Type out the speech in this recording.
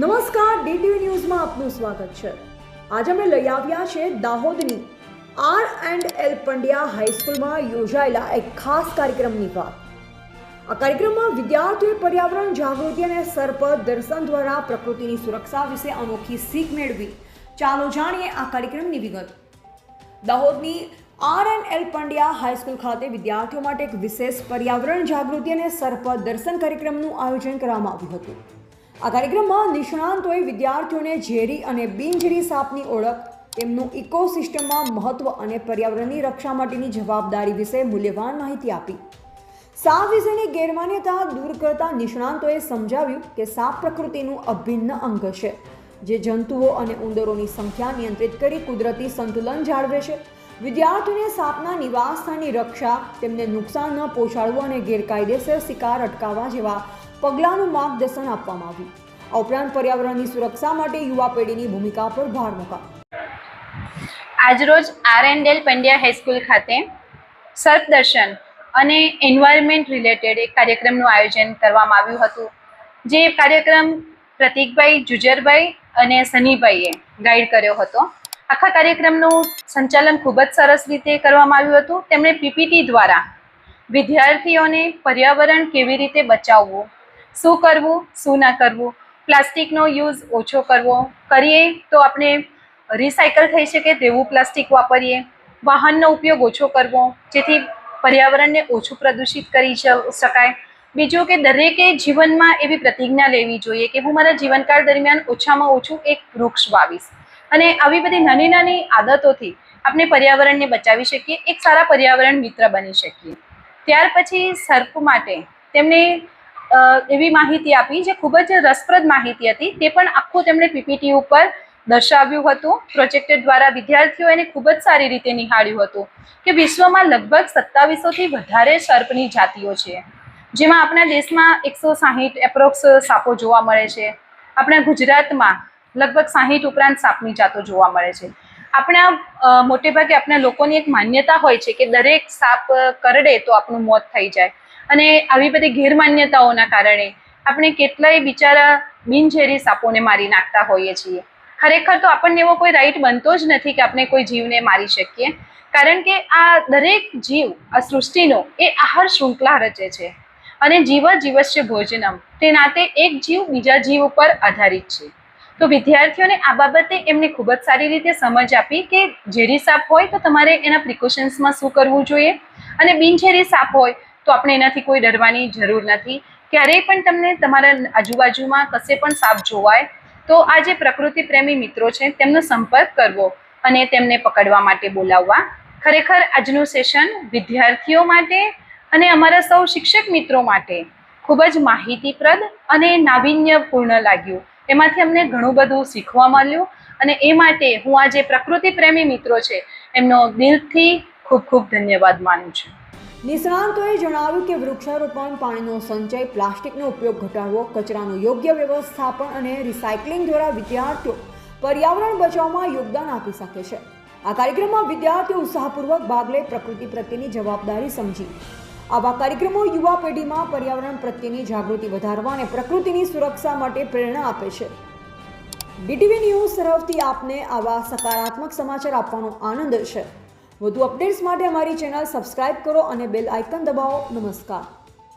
નમસ્કાર, ડીટીવી ન્યૂઝમાં આપનું સ્વાગત છે. આજે અમે લઈ આવ્યા છે દાહોદની આર એન્ડ એલ પંડ્યા હાઈસ્કૂલમાં યોજાયેલા એક ખાસ કાર્યક્રમની વાત. આ કાર્યક્રમમાં વિદ્યાર્થીઓએ પર્યાવરણ જાગૃતિ અને સરપદ દર્શન દ્વારા પ્રકૃતિની સુરક્ષા વિશે અનોખી શીખ મેળવી. ચાલો જાણીએ આ કાર્યક્રમની વિગત. દાહોદની R N L Pandya high school ખાતે વિદ્યાર્થીઓ માટે એક વિશેષ પર્યાવરણ જાગૃતિ અને સરપદ દર્શન કાર્યક્રમનું આયોજન કરવામાં આવ્યું હતું. આ કાર્યક્રમમાં નિષ્ણાંતોએ વિદ્યાર્થીઓને ઝેરી અને બિનઝેરી સાપની ઓળખ, તેમનું ઇકોસિસ્ટમમાં મહત્વ અને પર્યાવરણની રક્ષા માટેની જવાબદારી વિશે મૂલ્યવાન માહિતી આપી. સાપ વિશેની ગેરમાન્યતા દૂર કરતા નિષ્ણાંતોએ સમજાવ્યું કે સાપ પ્રકૃતિનું અભિન્ન અંગ છે, જે જંતુઓ અને ઉંદરોની સંખ્યા નિયંત્રિત કરી કુદરતી સંતુલન જાળવે છે. વિદ્યાર્થીઓને સાપના નિવાસસ્થાનની રક્ષા, તેમને નુકસાન ન પહોંચાડવું અને ગેરકાયદેસર શિકાર અટકાવવા જેવા પગલાંનું માર્ગદર્શન આપવામાં આવ્યું. આ ઉપરાંત પર્યાવરણની સુરક્ષા માટે યુવા પેઢીની ભૂમિકા પર ભાર મૂકાયો. આજરોજ R and L Pandya high school ખાતે સર્પદર્શન અને એન્વાયરમેન્ટ રિલેટેડ એક કાર્યક્રમનું આયોજન કરવામાં આવ્યું હતું, જે કાર્યક્રમ પ્રતિકભાઈ જુજરભાઈ અને સનીભાઈએ ગાઈડ કર્યો હતો. આખા કાર્યક્રમનું સંચાલન ખૂબ જ સરસ રીતે કરવામાં આવ્યું હતું. તેમણે પીપીટી દ્વારા વિદ્યાર્થીઓને પર્યાવરણ કેવી રીતે બચાવવું શું કરવું શું ના કરવું? પ્લાસ્ટિકનો યુઝ ઓછો કરવો. કરીએ તો આપણે રિસાયકલ થઈ શકે તેવું પ્લાસ્ટિક વાપરીએ. વાહનનો ઉપયોગ ઓછો કરવો જેથી પર્યાવરણને ઓછું પ્રદૂષિત કરી શકાય. બીજું કે દરેકે જીવનમાં એવી પ્રતિજ્ઞા લેવી જોઈએ કે હું મારા જીવનકાળ દરમિયાન ઓછામાં ઓછું એક વૃક્ષ વાવીશ. અને આવી બધી નાની નાની આદતોથી આપણે પર્યાવરણને બચાવી શકીએ એક સારા પર્યાવરણ મિત્ર બની શકીએ. ત્યાર પછી સર્પ માટે તેમણે અ, એવી માહિતી આપી જે ખૂબ જ રસપ્રદ માહિતી હતી. તે પણ આખું તેમણે પીપીટી ઉપર દર્શાવ્યું હતું. પ્રોજેક્ટર દ્વારા વિદ્યાર્થીઓ એને ખૂબ જ સારી રીતે નિહાળ્યું હતું કે વિશ્વમાં લગભગ સત્તાવીસોથી વધારે સર્પની જાતિઓ છે. જેમાં આપણા દેશમાં એકસો સાહીઠ એપ્રોક્સ સાપો જોવા મળે છે. આપણા ગુજરાતમાં લગભગ સાહીઠ ઉપરાંત સાપની જાતો જોવા મળે છે. આપણા મોટેભાગે આપણા લોકોની એક માન્યતા હોય છે કે દરેક સાપ કરડે તો આપણું મોત થઈ જાય. અને આવી બધી ગેરમાન્યતાઓના કારણે આપણે કેટલાય બિચારા બિનઝેરી સાપોને મારી નાખતા હોઈએ છીએ. ખરેખર તો આપણને એવો કોઈ રાઈટ બનતો જ નથી કે આપણે કોઈ જીવને મારી શકીએ. કારણ કે આ દરેક જીવ, આ સૃષ્ટિનો એ આહાર શૃંખલા રચે છે અને જીવ જીવસ્ય ભોજનમ. તે નાતે એક જીવ બીજા જીવ ઉપર આધારિત છે. તો વિદ્યાર્થીઓને આ બાબતે એમને ખૂબ જ સારી રીતે સમજ આપી કે ઝેરી સાપ હોય તો તમારે એના પ્રિકોશન્સમાં શું કરવું જોઈએ અને બિનઝેરી સાપ હોય તો આપણે એનાથી કોઈ ડરવાની જરૂર નથી. ક્યારેય પણ તમને તમારા આજુબાજુમાં કશે પણ સાપ જોવાય, તો આ જે પ્રકૃતિ પ્રેમી મિત્રો છે, તેમનો સંપર્ક કરવો અને તેમને પકડવા માટે બોલાવવા. ખરેખર આજનું સેશન વિદ્યાર્થીઓ માટે અને અમારા સૌ શિક્ષક મિત્રો માટે ખૂબ જ માહિતીપ્રદ અને નાવીન્યપૂર્ણ લાગ્યું. એમાંથી અમને ઘણું બધું શીખવા મળ્યું અને એ માટે હું આ જે પ્રકૃતિ પ્રેમી મિત્રો છે, એમનો દિલથી ખૂબ ખૂબ ધન્યવાદ માનું છું. નિષ્ણાંતોએ જણાવ્યું કે વૃક્ષારોપણ, પાણીનો સંચય, પ્લાસ્ટિકનો ઉપયોગ ઘટાડવો, કચરાનું યોગ્ય વ્યવસ્થાપન અને રિસાયકલિંગ દ્વારા વિદ્યાર્થીઓ પર્યાવરણ બચાવમાં યોગદાન આપી શકે છે. આ કાર્યક્રમમાં વિદ્યાર્થીઓ ઉત્સાહપૂર્વક ભાગ લઈ પ્રકૃતિ પ્રત્યેની જવાબદારી સમજી. આવા કાર્યક્રમો યુવા પેઢીમાં પર્યાવરણ પ્રત્યેની જાગૃતિ વધારવા અને પ્રકૃતિની સુરક્ષા માટે પ્રેરણા આપે છે. ડીટીવી ન્યૂઝ તરફથી આપને આવા સકારાત્મક સમાચાર આપવાનો આનંદ છે. વધુ અપડેટ્સ માટે અમારી ચેનલ સબસ્ક્રાઇબ કરો અને બેલ આઇકન દબાવો. નમસ્કાર.